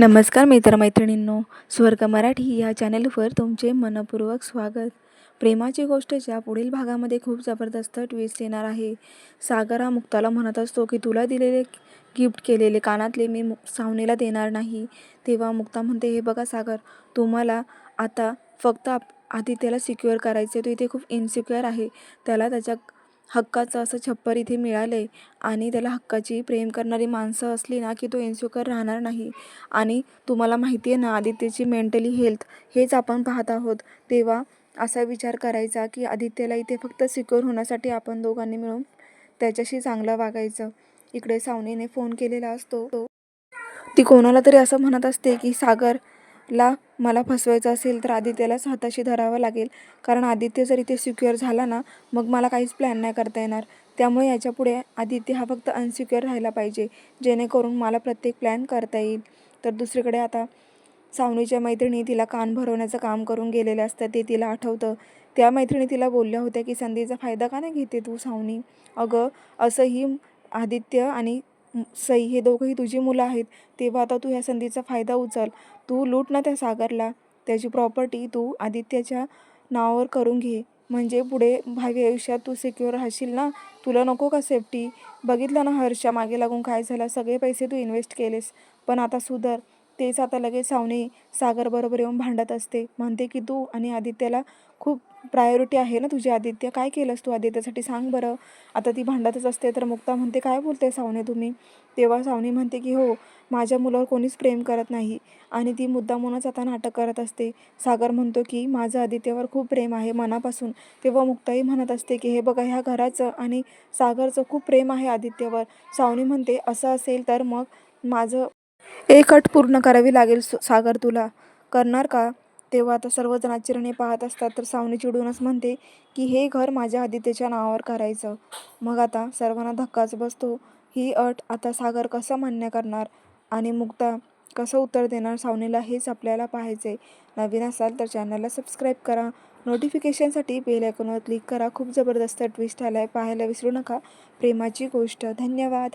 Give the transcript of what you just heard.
नमस्कार मित्रमैत्रिणींनो स्वर्ग मराठी या चॅनेलवर तुमचे मनपूर्वक स्वागत. प्रेमाची गोष्टच्या पुढील भागामध्ये खूप जबरदस्त ट्विस्ट येणार आहे. सागर हा मुक्ताला म्हणत असतो की तुला दिलेले गिफ्ट केलेले कानातले मी सावनेला देणार नाही. तेव्हा मुक्ता म्हणते हे बघा सागर तुम्हाला आता फक्त आप त्याला सिक्युअर करायचे तो इथे खूप इन्सिक्युअर आहे. त्याला त्याच्या हक्काचं असं छप्पर इथे मिळालं आहे आणि त्याला हक्काची प्रेम करणारी माणसं असली ना की तो इन्स्युकर राहणार नाही. आणि तुम्हाला माहिती आहे ना आदित्यची मेंटली हेल्थ हेच आपण पाहत आहोत. तेव्हा असा विचार करायचा की आदित्यला इथे फक्त सिक्युअर होण्यासाठी आपण दोघांनी मिळून त्याच्याशी चांगलं वागायचं. इकडे सावनीने फोन केलेला असतो. ती कोणाला तरी असं म्हणत असते की सागर ला मला फसवायचं असेल तर आदित्यलाच हाताशी धरावं लागेल. कारण आदित्य जर इथे सिक्युअर झाला ना मग मला काहीच प्लॅन नाही करता येणार. त्यामुळे याच्यापुढे आदित्य हा फक्त अनसिक्युअर राहिला पाहिजे. जेणेकरून मला प्रत्येक प्लॅन करता येईल. तर दुसरीकडे आता सावनीच्या मैत्रिणी तिला कान भरवण्याचं काम करून गेलेले असतात ते तिला आठवतं. त्या मैत्रिणी तिला बोलल्या होत्या की संधीचा फायदा का नाही घेते तू सावनी? अगं असंही आदित्य आणि सई हे दोघंही तुझी मुलं आहेत. तेव्हा आता तू ह्या संधीचा फायदा उचल. तू लूट ना त्या सागरला. त्याची प्रॉपर्टी तू आदित्यच्या नावावर करून घे. म्हणजे पुढे भावी आयुष्यात तू सिक्युअर राहशील ना? तुला नको का सेफ्टी बघितलं ना हर्षा मागे लागून काय झालं? सगळे पैसे तू इन्व्हेस्ट केलेस. पण आता सुधर. तेच आता लगेच सावनी सागरबरोबर येऊन भांडत असते. म्हणते की तू आणि आदित्यला खूप प्रायोरिटी आहे ना तुझी आदित्य? काय केलंस तू आदित्यासाठी? सांग बरं. आता ती भांडतच असते. तर मुक्ता म्हणते काय बोलते सावने तुम्ही? तेव्हा सावनी म्हणते की हो माझ्या मुलावर कोणीच प्रेम करत नाही. आणि ती मुद्दामूनच आता नाटक करत असते. सागर म्हणतो की माझं आदित्यवर खूप प्रेम आहे मनापासून. तेव्हा मुक्ताही म्हणत असते की हे बघा ह्या घराचं आणि सागरचं खूप प्रेम आहे आदित्यवर. सावनी म्हणते असं असेल तर मग माझं एक अट पूर्ण करावी लागेल सु- सागर तुला. करणार का? तेव्हा आता सर्वजण आश्चर्याने पाहत असतात तर सावनी चिडूनच म्हणते की हे घर माझ्या आदित्यच्या नावावर करायचं. मग आता सर्वांना धक्काच बसतो. ही अट आता सागर कसं मान्य करणार? आणि मुक्ता कसं उत्तर देणार? सावनीला हेच आपल्याला पाहायचं आहे नवीन असाल तर चॅनलला सबस्क्राईब करा. नोटिफिकेशनसाठी बेल आयकॉनवर क्लिक करा. खूप जबरदस्त ट्विस्ट आला आहे पाहायला विसरू नका. प्रेमाची गोष्ट. धन्यवाद.